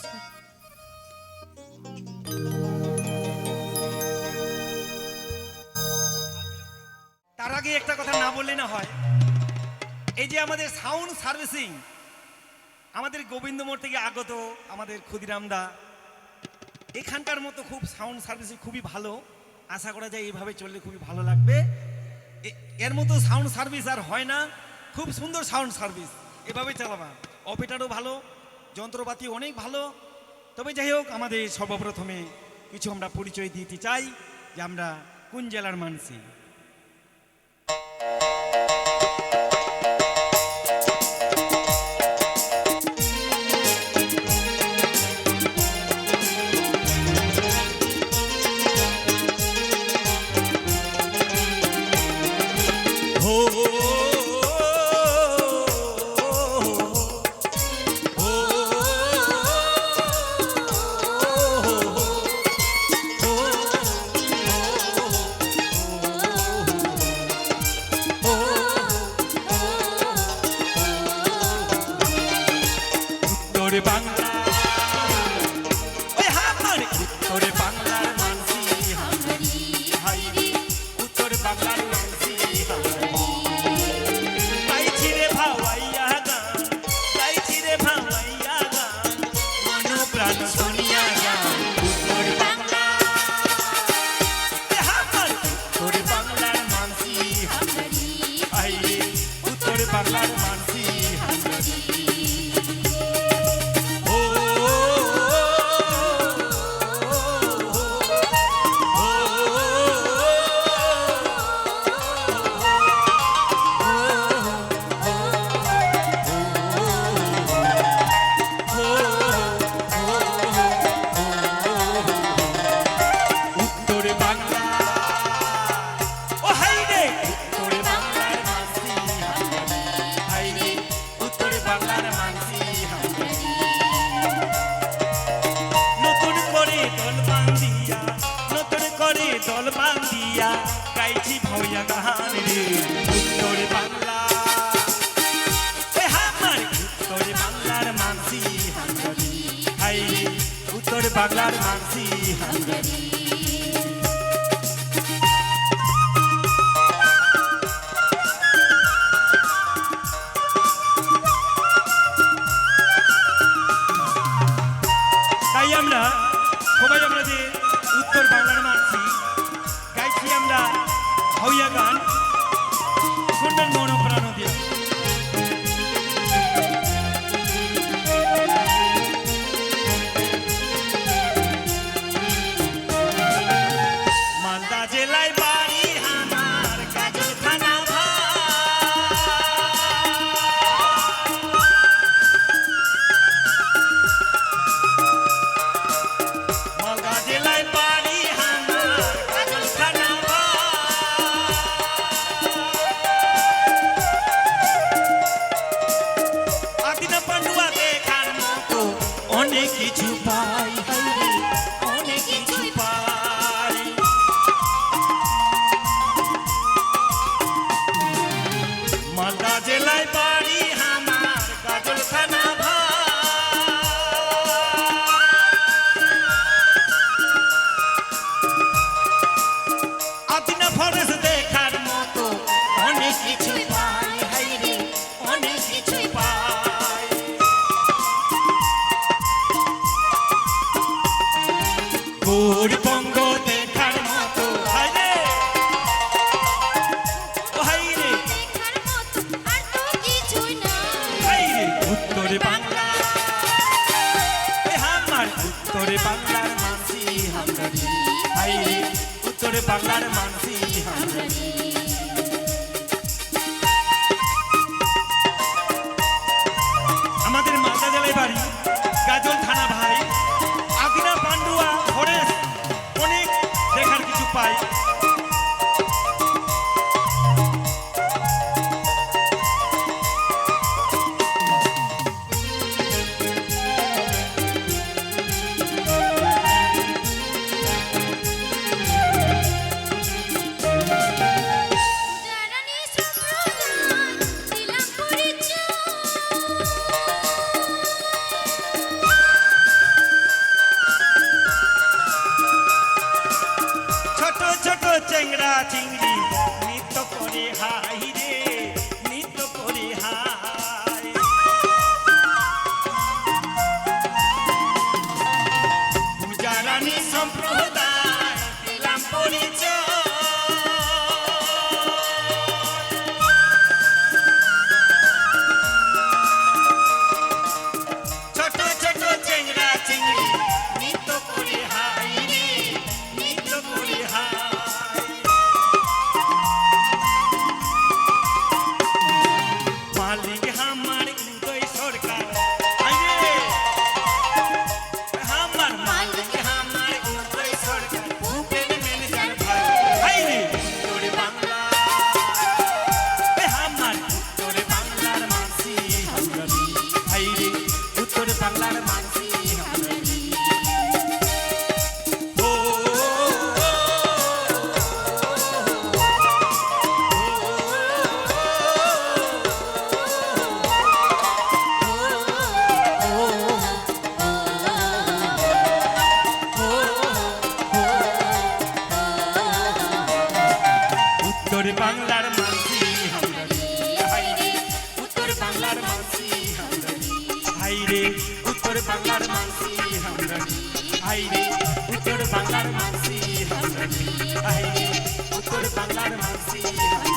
নমস্কার তার আগে একটা কথা না বললে না হয়। এই যে আমাদের সাউন্ড সার্ভিসিং, আমাদের গোবিন্দ মোড় থেকে আগত আমাদের ক্ষুদিরামদা এখানকার মতো খুব সাউন্ড সার্ভিসিং খুবই ভালো। আশা করা যায় এইভাবে চললে খুবই ভালো লাগবে। এর মতো সাউন্ড সার্ভিস আর হয় না। খুব সুন্দর সাউন্ড সার্ভিস। এভাবে চালাবা। অপারেটারও ভালো। যন্ত্রপাতি অনেক ভালো। তবে যাই হোক, আমাদের সর্বপ্রথমে কিছু আমরা পরিচয় দিতে চাই যে আমরা কোন জেলার মানসি উত্তর বাংলার মানসি হাইরে উত্তর বাংলার মানসি গাইছি রে ভাওয়াইয়া গান গাইছি রে ভাওয়াইয়া গান মন প্রাণ বান্ধিয়া গাইছি উত্তর বাংলা। বাংলার মানসি উত্তর বাংলার মানসি তাই আমরা সবাই আমরা যে উত্তর বাংলার মানছি গাইছি আমরা হাউয়া গান জেলায় উত্তরে বাংলার মানসি হামদারি হাইরে উত্তরে বাংলার মানসি হামদারি claro, Maxi. বাংলার মানসি আমরা আইরে উত্তর বাংলার মানসি আমরা আইরে উত্তর বাংলার মানসি আমরা